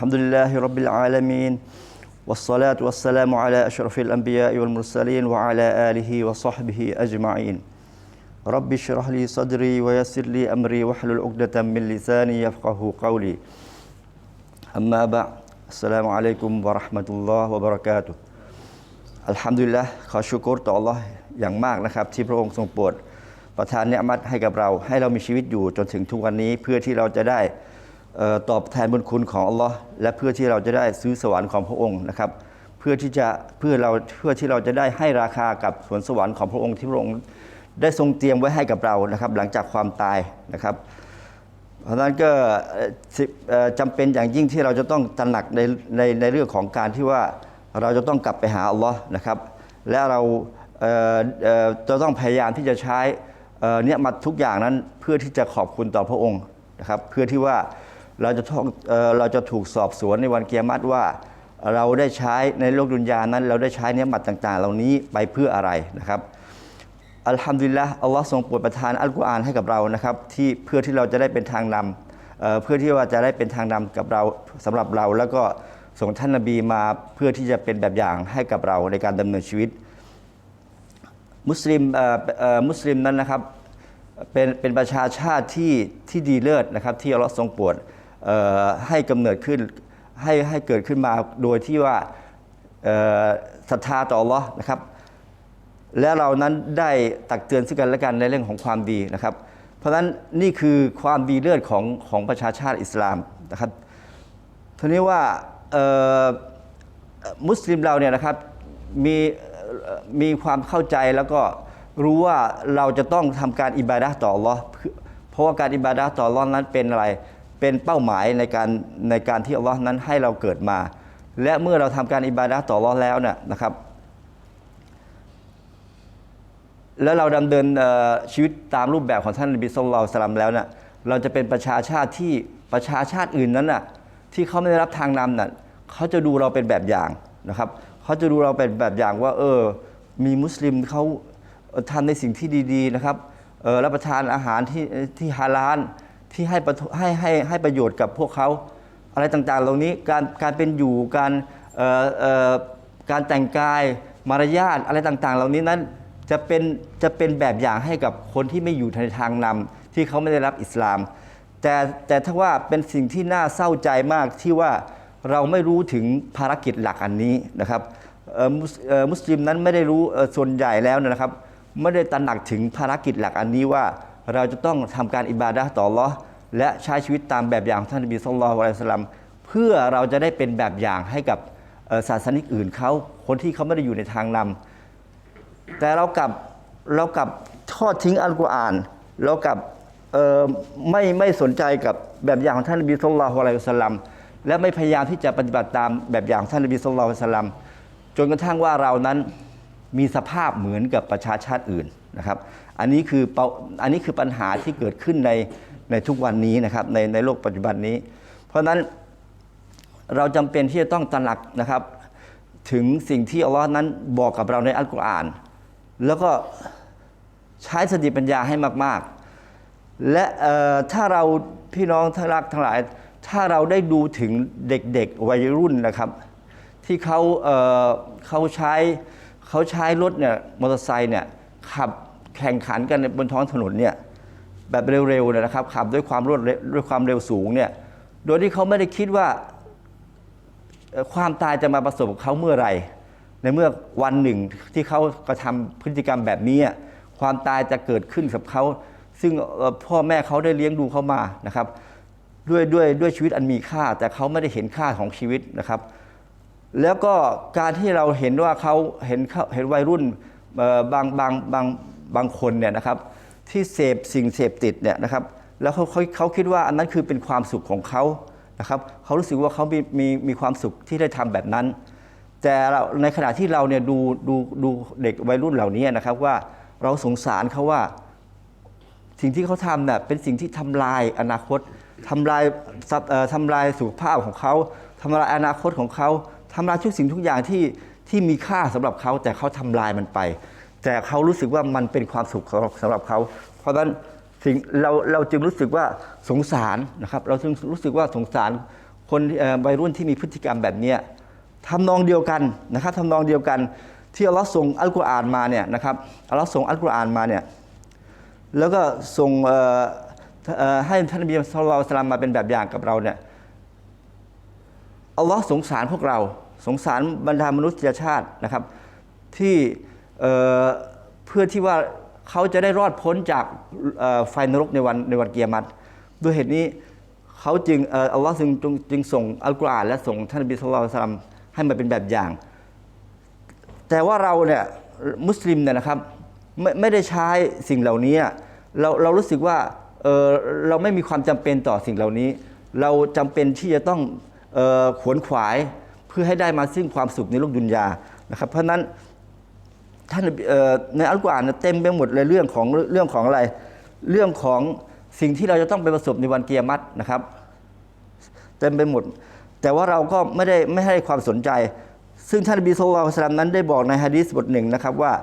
الحمد لله رب العالمين والصلاة والسلام على أشرف الأنبياء والمرسلين وعلى آله وصحبه أجمعين رب اشرح لي صدري ويسر لي أمري واحلل عقدة من لساني يفقه قولي أما بعد السلام عليكم ورحمة الله وبركاته อัลฮัมดุลิลละขอชูกรต่อ Allah อย่างมากนะครับ ที่พระองค์ทรงโปรดประทานเนืมัดให้กับเรา ให้เรามีชีวิตอยู่จนถึงทุกวันนี้ เพื่อที่เราจะได้เอ่อ ตอบแทนบุญคุณของ Allah และเพื่อที่เราจะได้ซื้อสวรรค์ของพระองค์นะครับ เพื่อที่จะเพื่อเราเพื่อที่เราจะได้ให้ราคากับสวนสวรรค์ของพระองค์ที่พระองค์ได้ทรงเตรียมไว้ให้กับเรานะครับ หลังจากความตายนะครับ เพราะฉะนั้นก็เอ่อสิเอ่อจำเป็นอย่างยิ่งที่เราจะต้องตระหนักในในในเรื่องของการที่ว่าเราจะต้องกลับไปหาอัลลอฮ์นะครับ และเราจะต้องพยายามที่จะใช้เนี่ยมาทุกอย่างนั้นเพื่อที่จะขอบคุณต่อพระองค์นะครับ เพื่อที่ว่า เราจะต้องเอเราจะถูกสอบสวนในวันเกียรติว่า เราได้ใช้ในโลกดุนยานั้น เราได้ใช้เนี่ยมัดต่าง ๆ เหล่านี้ไปเพื่ออะไรนะครับอัลฮัมดุลิลละอัลลอฮ์ทรงโปรดประทานอัลกุรอานให้กับเรานะครับที่เพื่อที่เราจะได้เป็นทางนำเเพื่อที่ว่าจะได้เป็นทางนำกับเราสำหรับเรา แล้วก็ส่งท่านนบีมาเพื่อที่จะเป็นแบบอย่างให้กับเราในการดำเนินชีวิต มุสลิมมุสลิมนั้นนะครับเป็นเป็นประชาชาติที่ที่ดีเลิศนะครับที่อัลลอฮ์ทรงโปรด ให้กำเนิดขึ้นให้ให้เกิดขึ้นมาโดยที่ว่าศรัทธาต่อลอนะครับ และเรานั้นได้ตักเตือนซึ่งกันและกันในเรื่องของความดีนะครับ เพราะฉะนั้นนี่คือความดีเลิศของของประชาชาติอิสลามนะครับทีนี้ว่ามุสลิมเราเนี่ยนะครับมีมีความเข้าใจแล้วก็รู้ว่าเราจะต้องทำการอิบาดะห์ต่ออัลลอฮ์เพราะว่าการอิบาดะห์ต่ออัลลอฮ์นั้นเป็นอะไร เป็นเป้าหมายในการในการที่อัลลอฮ์นั้นให้เราเกิดมา และเมื่อเราทำการอิบาดะต่ออัลลอฮ์แล้วเนี่ยนะครับ แล้วเราดำเนินชีวิตตามรูปแบบของท่านนบีสุลต่านสลัมแล้วน่ะเราจะเป็นประชาชาติที่ประชาชาติอื่นนั้นน่ะที่เขาไม่ได้รับทางนำน่ะเขาจะดูเราเป็นแบบอย่างนะครับเขาจะดูเราเป็นแบบอย่างว่า เออ มีมุสลิมเขาทำในสิ่งที่ดี ๆ นะครับออรับประทานอาหารที่ที่ฮาลาล ที่ให้ประโทให้ให้ให้ประโยชน์กับพวกเขา อะไรต่างๆ เหล่านี้การการเป็นอยู่การเอ่อเอ่อการแต่งกายมารยาทอะไรต่างๆ เหล่านี้นั้นจะเป็นจะเป็นแบบอย่างให้กับคนที่ไม่อยู่ในทางนำที่เขาไม่ได้รับอิสลาม แต่แต่ถ้าว่าเป็นสิ่งที่น่าเศร้าใจมากที่ว่าเราไม่รู้ถึงภารกิจหลักอันนี้นะครับมุสลิมนั้นไม่ได้รู้ส่วนใหญ่แล้วนะครับ ไม่ได้ตระหนักถึงภารกิจหลักอันนี้ว่า เราจะต้องทำการอิบาดะต่อลอและใช้ชีวิตตามแบบอย่างของท่านนบีสุลต่านละสลัมเพื่อเราจะได้เป็นแบบอย่างให้กับศาสนิกอื่นเขาคนที่เขาไม่ได้อยู่ในทางนำแต่เรากลับเรากลับทอดทิ้งอัลกุรอานเรากลับไม่ไม่สนใจกับแบบอย่างของท่านนบีสุลต่านอะลัยฮิวะสลัมและไม่พยายามที่จะปฏิบัติตามแบบอย่างของท่านนบีสุลต่านละสัลลัมจนกระทั่งว่าเรานั้นมีสภาพเหมือนกับประชาชาติอื่นนะครับอันนี้คือเป้าอันนี้คือปัญหาที่เกิดขึ้นในในทุกวันนี้นะครับในในโลกปัจจุบันนี้ เพราะฉะนั้นเราจำเป็นที่จะต้องตระหนักนะครับ ถึงสิ่งที่อัลลอฮ์นั้นบอกกับเราในอัลกุรอาน แล้วก็ใช้สติปัญญาให้มาก ๆ และถ้าเราพี่น้องทั้งรักทั้งหลาย ถ้าเราได้ดูถึงเด็กๆวัยรุ่นนะครับ ที่เขาเเขาใช้เขาใช้รถเนี่ยมอเตอร์ไซค์เนี่ยขับ แข่งขันกันบนท้องถนนเนี่ยแบบเร็วๆเนี่ยนะครับขับด้วยความรวดด้วยความเร็วสูงเนี่ยโดยที่เขาไม่ได้คิดว่าความตายจะมาประสบกับเขาเมื่อไหร่ในเมื่อวันหนึ่งที่เขากระทำพฤติกรรมแบบนี้ความตายจะเกิดขึ้นกับเขาซึ่งพ่อแม่เขาได้เลี้ยงดูเขามานะครับ ด้วยด้วยด้วยชีวิตอันมีค่า แต่เขาไม่ได้เห็นค่าของชีวิตนะครับ แล้วก็การที่เราเห็นว่าเขาเห็นเขาเห็นวัยรุ่นเอ่อบางบางบาง บางคนเนี่ยนะครับที่เสพสิ่งเสพติดเนี่ยนะครับแล้วเขาเขาเขาคิดว่าอันนั้นคือเป็นความสุขของเขานะครับเขารู้สึกว่าเขามีมีมีความสุขที่ได้ทำแบบนั้น แต่เราในขณะที่เราเนี่ยดูดูดูเด็กวัยรุ่นเหล่านี้นะครับว่าเราสงสารเขาว่าสิ่งที่เขาทำเนี่ยเป็นสิ่งที่ทำลายอนาคตทำลายทรัพย์เอ่อทำลายสุขภาพของเขาทำลายอนาคตของเขาทำลายทุกสิ่งทุกอย่างที่ที่มีค่าสำหรับเขาแต่เขาทำลายมันไป แต่เขารู้สึกว่ามันเป็นความสุขสำหรับสำหรับเขา เพราะฉะนั้นสิ่งเราเราจึงรู้สึกว่าสงสารนะครับ เราจึงรู้สึกว่าสงสารคนวัยรุ่นที่มีพฤติกรรมแบบนี้ทำนองเดียวกันนะครับทำนองเดียวกันที่อัลลอฮ์ส่งอัลกุรอานมาเนี่ยนะครับอัลลอฮ์ส่งอัลกุรอานมาเนี่ยแล้วก็ส่งให้ท่านนบีสุลต่านสลามมาเป็นแบบอย่างกับเราเนี่ยอัลลอฮ์สงสารพวกเรา สงสารบรรดามนุษยชาตินะครับ ที่ เเพื่อที่ว่าเขาจะได้รอดพ้นจากไฟนรกในวันในวันเกียรติด้วยเหตุนี้เขาจึงเอ่ออัลลอฮ์จึงจึงส่งอัลกุรอานและส่งท่านนบีสุลต่านสลัมให้มาเป็นแบบอย่าง แต่ว่าเราเนี่ยมุสลิมเนี่ยนะครับไม่ไม่ได้ใช้สิ่งเหล่านี้เราเรารู้สึกว่าเเราไม่มีความจำเป็นต่อสิ่งเหล่านี้ เราจำเป็นที่จะต้องออขวนขวายเพื่อให้ได้มาซึ่งความสุขในโลกดุนยานะครับ เพราะฉะนั้น ท่านในอัลกุรอานเต็มไปหมดเลยเรื่องของเรื่องของอะไร เรื่องของสิ่งที่เราจะต้องไปประสบในวันเกียรตินะครับ เต็มไปหมด แต่ว่าเราก็ไม่ได้ไม่ให้ความสนใจ ซึ่งท่านบีสุลต่าสลัมนั้นได้บอกในฮะดีษบทหนึ่งนะครับว่า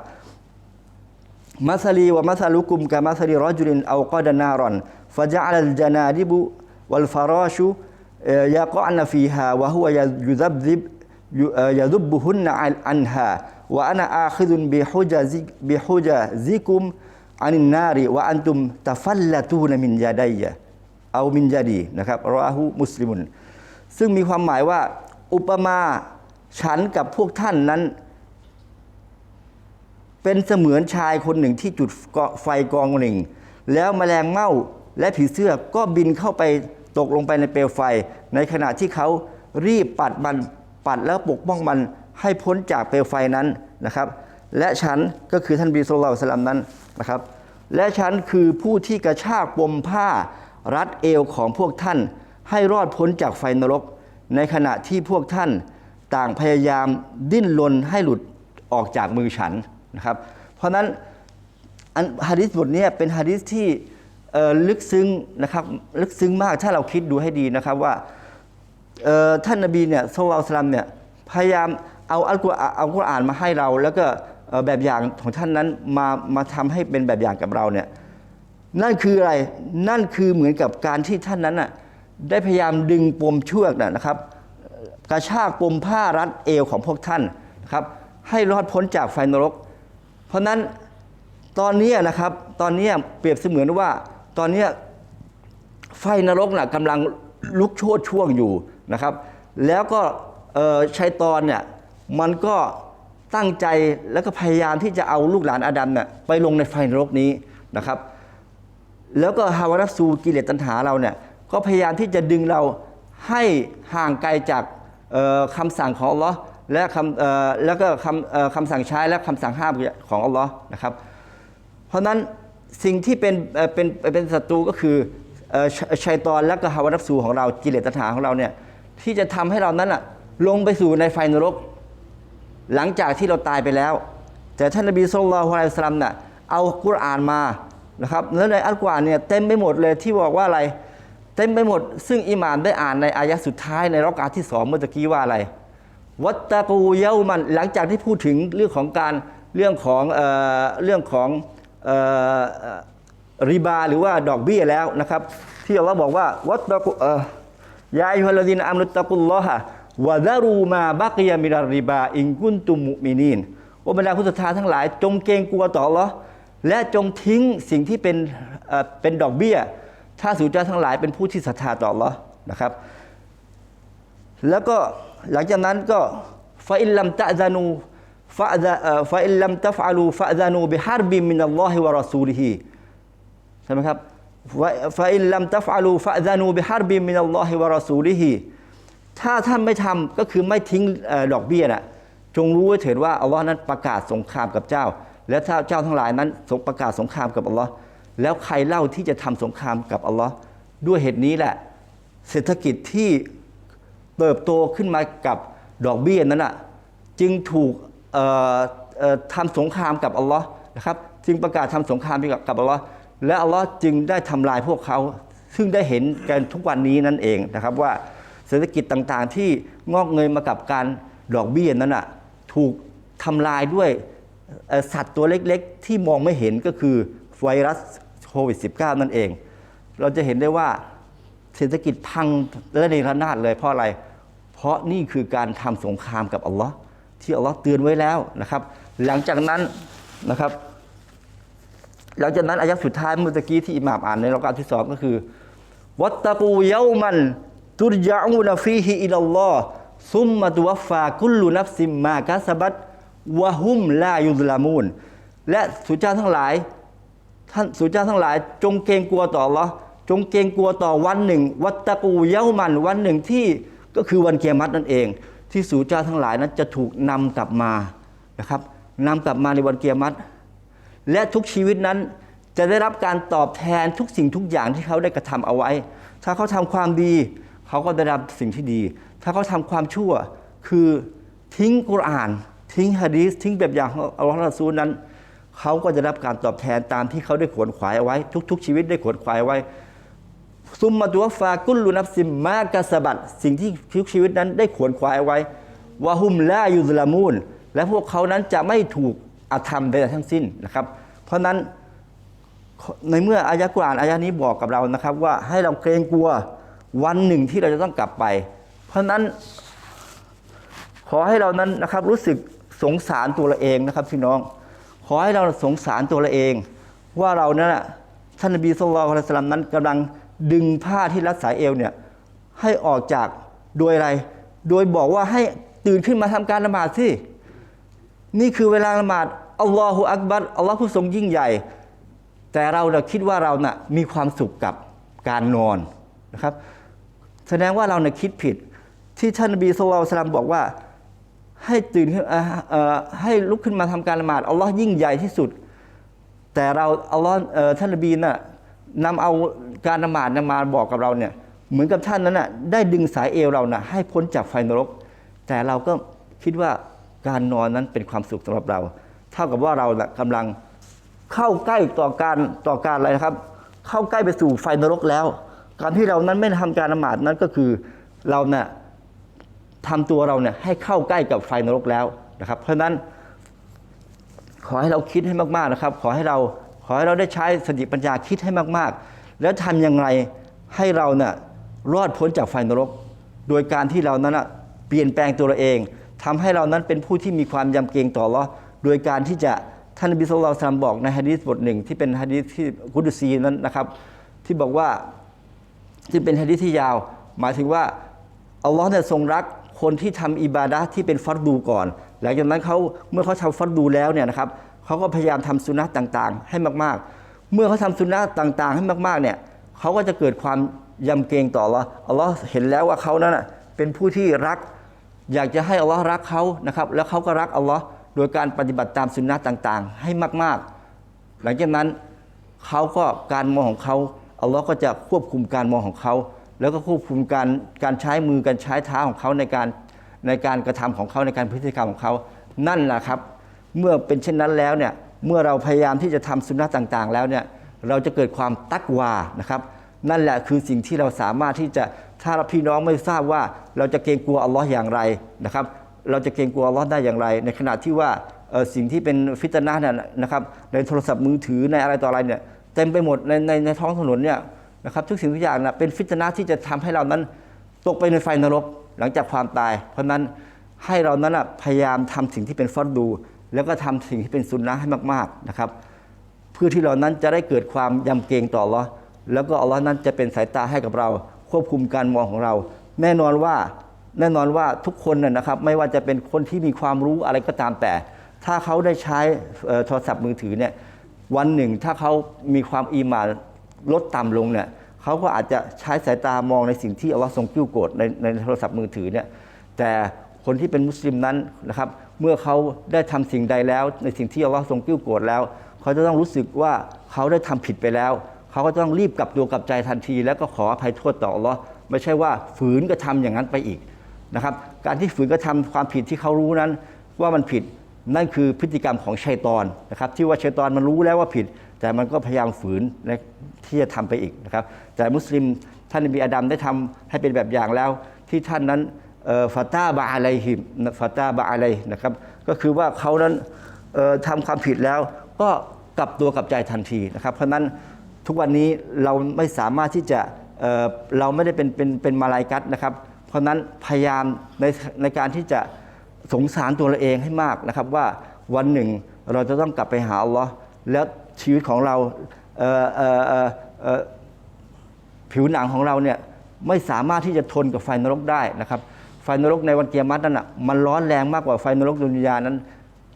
มัสลีวะมัสลุกุมกะมัสลีรอจุลินเอากอดนารอนฟะจัลลจานาดิบุวัลฟาราชุยะกอันฟีฮาวะฮุวะยุซับซิบยะซุบบุฮุนอันฮา วะอานะอาคิดุนบิฮุจาซิบิฮุจาซิกุมอันินนาริวะอันตุมตะฟัลละตูนมินยาดัยะเอามินยาดีนะครับรออาหูมุสลิมุน ซึ่งมีความหมายว่า อุปมาฉันกับพวกท่านนั้น เป็นเสมือนชายคนหนึ่งที่จุดไฟกองหนึ่ง แล้วแมลงเม่าและผีเสื้อก็บินเข้าไปตกลงไปในเปลวไฟ ในขณะที่เขารีบปัดมันปัดแล้วปกป้องมัน ให้พ้นจากเปลวไฟนั้นนะครับ และฉันก็คือท่านบีสุลต่านสลัมนั้นนะครับ และฉันคือผู้ที่กระชากปมผ้ารัดเอวของพวกท่าน ให้รอดพ้นจากไฟนรก ในขณะที่พวกท่านต่างพยายามดิ้นรนให้หลุดออกจากมือฉันนะครับ เพราะนั้นอันฮะดิษบทนี้เป็นฮะดิษที่ลึกซึ้งนะครับลึกซึ้งมากถ้าเราคิดดูให้ดีนะครับว่าท่านนบีเนี่ยสุลต่าสลัมเนี่ยพยายาม เอาอัลกุรอานเอากุรอานมาให้เรา แล้วก็แบบอย่างของท่านนั้นมามาทำให้เป็นแบบอย่างกับเราเนี่ยนั่นคืออะไรนั่นคือเหมือนกับการที่ท่านนั้นน่ะได้พยายามดึงปมเชือกน่ะนะครับ กระชากปมผ้ารัดเอวของพวกท่านนะครับ ให้รอดพ้นจากไฟนรก เพราะนั้นตอนนี้นะครับ ตอนนี้เปรียบเสมือนว่า ตอนนี้ไฟนรกน่ะกำลังลุกโชนช่วงอยู่นะครับ แล้วก็ชัยตอนเนี่ย มันก็ตั้งใจแล้วก็พยายามที่จะเอาลูกหลานอาดัมเนี่ยไปลงในไฟนรกนี้นะครับ แล้วก็ฮาวานัฟซูกิเลสตัณหาเราเนี่ยก็พยายามที่จะดึงเราให้ห่างไกลจากเอ่อคำสั่งของอัลลอฮ์และคำแล้วก็คำคำสั่งใช้และคำสั่งห้ามของอัลลอฮ์นะครับ เพราะฉะนั้นสิ่งที่เป็นเป็นเป็นศัตรูก็คือชัยตอนและก็ฮาวานัฟซูของเรากิเลสตัณหาของเราเนี่ยที่จะทำให้เรานั้นอะลงไปสู่ในไฟนรก หลังจากที่เราตายไปแล้ว แต่ท่านนบีสุลต่านละฮ์อะลัยฮิวะสัลลัมน่ะเอากุรอานมานะครับแล้วในอัลกุรอานเนี่ยเต็มไปหมดเลยที่บอกว่าอะไร เต็มไปหมด ซึ่งอิหม่ามได้อ่านในอายะห์สุดท้ายในรักาที่สองเมื่อตะกี้ว่าอะไร วัตตะกูเยามันหลังจากที่พูดถึงเรื่องของการเรื่องของเอ่อเรื่องของเอ่อริบาหรือว่าดอกเบี้ยแล้วนะครับ ที่อัลลอฮ์บอกว่าวัตตะกูเอ่อยาอิฮัลลดีนอัมรุตตะกุลลอฮะ วะดารูมาบักยามิรัรริบา อิงกุนตุมุมินีนโอบรรดาผู้ศรัทธาทั้งหลาย จงเกรงกลัวต่ออัลลอฮ์และจงทิ้งสิ่งที่เป็นเป็นดอกเบี้ย ถ้าสู่เจ้าทั้งหลายเป็นผู้ที่ศรัทธาต่ออัลลอฮ์นะครับ แล้วก็หลังจากนั้นก็ฟาอิลลัมตะซานูฟาฟาอิลลัมตัฟาลูฟาซานูบิฮารบิมินัลลอฮิวะรอซูลิฮิใช่ไหมครับฟาอิลลัมตัฟาลูฟาซานูบิฮารบิมินัลลอฮิวะรอซูลิฮิ ถ้าท่านไม่ทำก็คือไม่ทิ้งอดอกเบี้ยน่ะจงรู้ไว้เถิดว่าอัลลอฮ์นั้นประกาศสงครามกับเจ้า และถ้าเจ้าทั้งหลายนั้นทรงประกาศสงครามกับอัลลอฮ์แล้วใครเล่าที่จะทำสงครามกับอัลลอฮ์ด้วยเหตุนี้แหละ เศรษฐกิจที่เติบโตขึ้นมากับดอกเบี้ยนั้นอะจึงถูกเอ่อเอ่อทำสงครามกับอัลลอฮ์นะครับ จึงประกาศทำสงครามกับกับอัลลอฮ์และอัลลอฮ์จึงได้ทำลายพวกเขา ซึ่งได้เห็นกันทุกวันนี้นั่นเองนะครับว่า เศรษฐกิจต่างๆ ที่งอกเงยมากับการดอกเบี้ยนั้นอะถูกทำลายด้วยสัตว์ตัวเล็กๆ ที่มองไม่เห็นก็คือไวรัสโควิด -19 นั่นเอง เราจะเห็นได้ว่าเศรษฐกิจพังและในระนาดเลยเพราะอะไร เพราะนี่คือการทำสงครามกับอัลลอฮ์ที่อัลลอฮ์เตือนไว้แล้วนะครับ หลังจากนั้นนะครับ หลังจากนั้นอายะสุดท้ายเมื่อตะกี้ที่อิหม่ามอ่านในรากาที่สองก็คือ วัตตะกูเยามัน ตุรยาอูนฟีฮิอิลลอฮ์ซุมมาตุวฟากุลลุนัฟซิมมากาสบัตวะฮุมลายุลลามูนและสุเจ้าทั้งหลาย ท่านสุเจ้าทั้งหลาย จงเกรงกลัวต่ออัลลอจงเกรงกลัวต่อวันหนึ่ง วัตตะกูเยามันวันหนึ่งที่ก็คือวันเกียรตินั่นเอง ที่สุเจ้าทั้งหลายนั้นจะถูกนำกลับมานะครับนำกลับมาในวันเกียรติและทุกชีวิตนั้นจะได้รับการตอบแทนทุกสิ่งทุกอย่างที่เขาได้กระทำเอาไว้ ถ้าเขาทำความดี เขาก็ได้รับสิ่งที่ดี ถ้าเขาทำความชั่วคือทิ้งกุรอาน ทิ้งฮะดีษทิ้งแบบอย่างของอัลลอฮฺละซูลนั้น เขาก็จะรับการตอบแทนตามที่เขาได้ขวนขวายเอาไว้ ทุก ๆ ชีวิตได้ขวนขวายไว้ ซุมมาตัวฟากุลลุนับซิมมากาสบัดสิ่งที่ทุกชีวิตนั้นได้ขวนขวายเอาไว้วะฮุมลายุซลามูนและพวกเขานั้นจะไม่ถูกอาธรรมใดทั้งสิ้นนะครับ เพราะฉะนั้นในเมื่ออายะกุรอานอายะนี้บอกกับเรานะครับ ว่าให้เราเกรงกลัว วันหนึ่งที่เราจะต้องกลับไป เพราะนั้น ขอให้เรานั้นนะครับรู้สึกสงสารตัวเราเองนะครับพี่น้อง ขอให้เราสงสารตัวเราเอง ว่าเรานั้นน่ะท่านนบีสุลต่านลสลัมนั้นกำลังดึงผ้าที่รัดสายเอวเนี่ยให้ออกจากโดยอะไร โดยบอกว่าให้ตื่นขึ้นมาทำการละหมาดสินี่คือเวลาละหมาดอัลลอฮฺอักบัรอัลลอฮ์ผู้ทรงยิ่งใหญ่ แต่เราน่ะคิดว่าเราน่ะมีความสุขกับการนอนนะครับ แสดงว่าเราเนี่ยคิดผิด ที่ท่านนบีสุลต่านสลัมบอกว่าให้ตื่นขึ้นให้ลุกขึ้นมาทำการละหมาดอัลลอฮ์ยิ่งใหญ่ที่สุด แต่เราอัลลอฮ์เอ่อท่านนบีน่ะนำเอาการละหมาดนมาบอกกับเราเนี่ยเหมือนกับท่านนั้นน่ะได้ดึงสายเอวเราน่ะให้พ้นจากไฟนรก แต่เราก็คิดว่าการนอนนั้นเป็นความสุขสำหรับเรา เท่ากับว่าเราน่ะกำลังเข้าใกล้ต่อการต่อการอะไรนะครับ เข้าใกล้ไปสู่ไฟนรกแล้ว การที่เรานั้นไม่ทำการละหมาดนั้นก็คือเราน่ะทำตัวเราเนี่ยให้เข้าใกล้กับไฟนรกแล้วนะครับ เพราะฉะนั้น ขอให้เราคิดให้มากๆนะครับ ขอให้เราขอให้เราได้ใช้สติปัญญาคิดให้มากๆ แล้วทำอย่างไรให้เราเนี่ยรอดพ้นจากไฟนรก โดยการที่เรานั้นเปลี่ยนแปลงตัวเราเองทำให้เรานั้นเป็นผู้ที่มีความยำเกรงต่อเลาโดยการที่จะท่านนบีสุลต่านบอกในฮะดีษบทหนึ่งที่เป็นฮะดีษที่กุดุซีนั้นนะครับ ที่บอกว่า ที่เป็นฮะดีษที่ยาว หมายถึงว่าอัลลอฮ์เนี่ยทรงรักคนที่ทำอิบาดะที่เป็นฟัรดูก่อน หลังจากนั้นเขาเมื่อเขาทำฟัรดูแล้วเนี่ยนะครับเขาก็พยายามทำสุนนะต่างๆ ให้มากๆ เมื่อเขาทำสุนนะต่างๆ ให้มากๆเนี่ยเขาก็จะเกิดความยำเกรงต่ออัลลอฮ์อัลลอฮ์เห็นแล้วว่าเขานั้นเป็นผู้ที่รัก อยากจะให้อัลลอฮ์รักเขานะครับ แล้วเขาก็รักอัลลอฮ์โดยการปฏิบัติตามสุนนะต่างๆ ให้มากๆ หลังจากนั้นเขาก็การมองของเขา อัลลอฮ์ก็จะควบคุมการมองของเขา แล้วก็ควบคุมการการใช้มือการใช้เท้าของเขาในการในการกระทำของเขาในการพฤติกรรมของเขานั่นแหละครับ เมื่อเป็นเช่นนั้นแล้วเนี่ยเมื่อเราพยายามที่จะทำสุนนะต่างๆ แล้วเนี่ยเราจะเกิดความตักวานะครับ นั่นแหละคือสิ่งที่เราสามารถที่จะถ้าเราพี่น้องไม่ทราบว่าเราจะเกรงกลัวอัลลอฮ์อย่างไรนะครับ เราจะเกรงกลัวอัลลอฮ์ได้อย่างไร ในขณะที่ว่าสิ่งที่เป็นฟิตนะเนี่ยนะครับในโทรศัพท์มือถือในอะไรต่ออะไรเนี่ย เต็มไปหมดในในในท้องถนนเนี่ยนะครับทุกสิ่งทุกอย่างนะเป็นฟิตนะที่จะทำให้เรานั้นตกไปในไฟนรกหลังจากความตาย เพราะนั้นให้เรานั้นนะพยายามทำสิ่งที่เป็นฟัดดู แล้วก็ทำสิ่งที่เป็นสุนนะให้มากๆนะครับ เพื่อที่เรานั้นจะได้เกิดความยำเกรงต่ออัลอแล้วก็อัลลอฮ์นั้นจะเป็นสายตาให้กับเรา ควบคุมการมองของเรา แน่นอนว่าแน่นอนว่าทุกคนน่ะนะครับ ไม่ว่าจะเป็นคนที่มีความรู้อะไรก็ตามแต่ ถ้าเขาได้ใช้โทรศัพท์มือถือเนี่ย วันหนึ่งถ้าเขามีความอีหมานลดต่ำลงเนี่ยเขาก็อาจจะใช้สายตามองในสิ่งที่อัลลอฮ์ทรงกิ้วโกรธในในโทรศัพท์มือถือเนี่ยแต่คนที่เป็นมุสลิมนั้นนะครับเมื่อเขาได้ทำสิ่งใดแล้ว ในสิ่งที่อัลลอฮ์ทรงกิ้วโกรธแล้ว เขาจะต้องรู้สึกว่าเขาได้ทำผิดไปแล้วเขาก็ต้องรีบกลับตัวกลับใจทันที แล้วก็ขออภัยโทษต่ออัลลอฮ์ไม่ใช่ว่าฝืนกระทำอย่างนั้นไปอีกนะครับการที่ฝืนกระทำความผิดที่เขารู้นั้นว่ามันผิด นั่นคือพฤติกรรมของชัยตอนนะครับที่ว่าชัยตอนมันรู้แล้วว่าผิด แต่มันก็พยายามฝืนนะที่จะทำไปอีกนะครับแต่มุสลิมท่านนบีอาดัมได้ทำให้เป็นแบบอย่างแล้ว ที่ท่านนั้นฟาตาบะอะไรหิมฟาตาบะอะไรนะครับก็คือว่าเขานั้นเอ่อทำความผิดแล้วก็กลับตัวกลับใจทันทีนะครับ เพราะนั้นทุกวันนี้เราไม่สามารถที่จะเเราไม่ได้เป็นเป็นเป็นมาลายกัตนะครับ เพราะนั้นพยายามในในการที่จะ สงสารตัวเราเองให้มากนะครับว่าวันหนึ่งเราจะต้องกลับไปหาอัลลอฮ์แล้วชีวิตของเราเเเผิวหนังของเราเนี่ยไม่สามารถที่จะทนกับไฟนรกได้นะครับ ไฟนรกในวันเกียรตินั้นอะมันร้อนแรงมากกว่าไฟนรกดุนยานั้น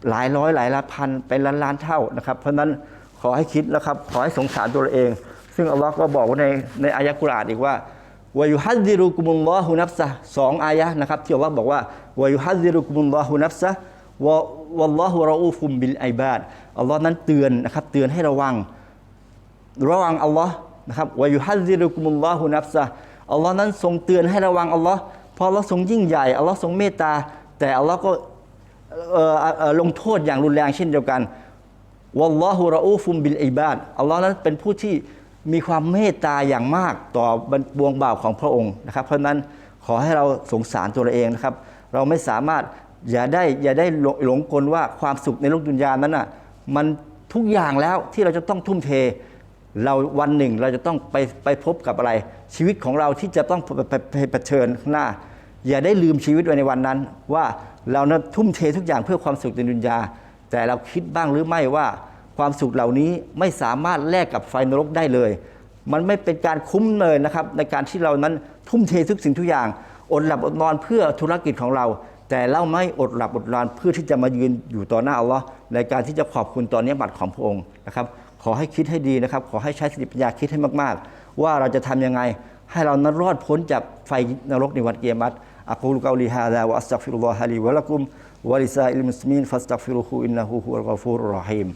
หลายร้อยหลายล้านพันเป็นล้านล้านเท่านะครับ เพราะนั้นขอให้คิดนะครับ ขอให้สงสารตัวเราเอง ซึ่งอัลลอฮ์ก็บอกไว้ในในอายะกุรอานอีกว่า วายุฮัดดิรุกุมุลลอฮุนัฟซะสองอายะนะครับที่อัลลอฮ์บอกว่าวายุฮัดดิรุกุมุลลอฮุนัฟซะวะวัลลอฮุรออูฟุมบิลไอบาดอัลลอฮ์นั้นเตือนนะครับเตือนให้ระวัง ระวังอัลลอฮ์นะครับวายุฮัซิรุกุมุลลอฮุนัฟซะอัลลอฮ์นั้นทรงเตือนให้ระวังอัลลอฮ์เพราะอัลลอฮ์ทรงยิ่งใหญ่อัลลอฮ์ทรงเมตตา แต่อัลลอฮ์ก็เอ่อลงโทษอย่างรุนแรงเช่นเดียวกันวัลลอฮุรออูฟุมบิลไอบาดอัลลอฮ์นั้นเป็นผู้ที่ มีความเมตตาอย่างมากต่อบบวงบ่าวของพระองค์นะครับ เพราะนั้นขอให้เราสงสารตัวเราเองนะครับ เราไม่สามารถอย่าได้อย่าได้หลงกลว่าความสุขในโลกดุนยานั้นน่ะมันทุกอย่างแล้วที่เราจะต้องทุ่มเท เราวันหนึ่งเราจะต้องไปไปพบกับอะไร ชีวิตของเราที่จะต้องไปเผชิญหน้า อย่าได้ลืมชีวิตไว้ในวันนั้น ว่าเราทุ่มเททุกอย่างเพื่อความสุขในดุนยา แต่เราคิดบ้างหรือไม่ว่า ความสุขเหล่านี้ไม่สามารถแลกกับไฟนรกได้เลย มันไม่เป็นการคุ้มเลยนะครับ ในการที่เรานั้นทุ่มเททุกสิ่งทุกอย่าง อดหลับอดนอนเพื่อธุรกิจของเรา แต่เราไม่อดหลับอดนอนเพื่อที่จะมายืนอยู่ต่อหน้าอัลลอฮ์ในการที่จะขอบคุณตอนนี้บัตรของพระองค์นะครับ ขอให้คิดให้ดีนะครับ ขอให้ใช้สติปัญญาคิดให้มากๆ ว่าเราจะทำยังไง ให้เรานั้นรอดพ้นจากไฟนรกในวันเกียรติอักูลกาลีฮาดาวะอัสตักฟิรุลลอฮะลีวะลักุมวะลิซาอิลมุสลิมีนฟัสตักฟิรุฮูอินนะฮูฮุวัลกอฟูรุรรอฮีม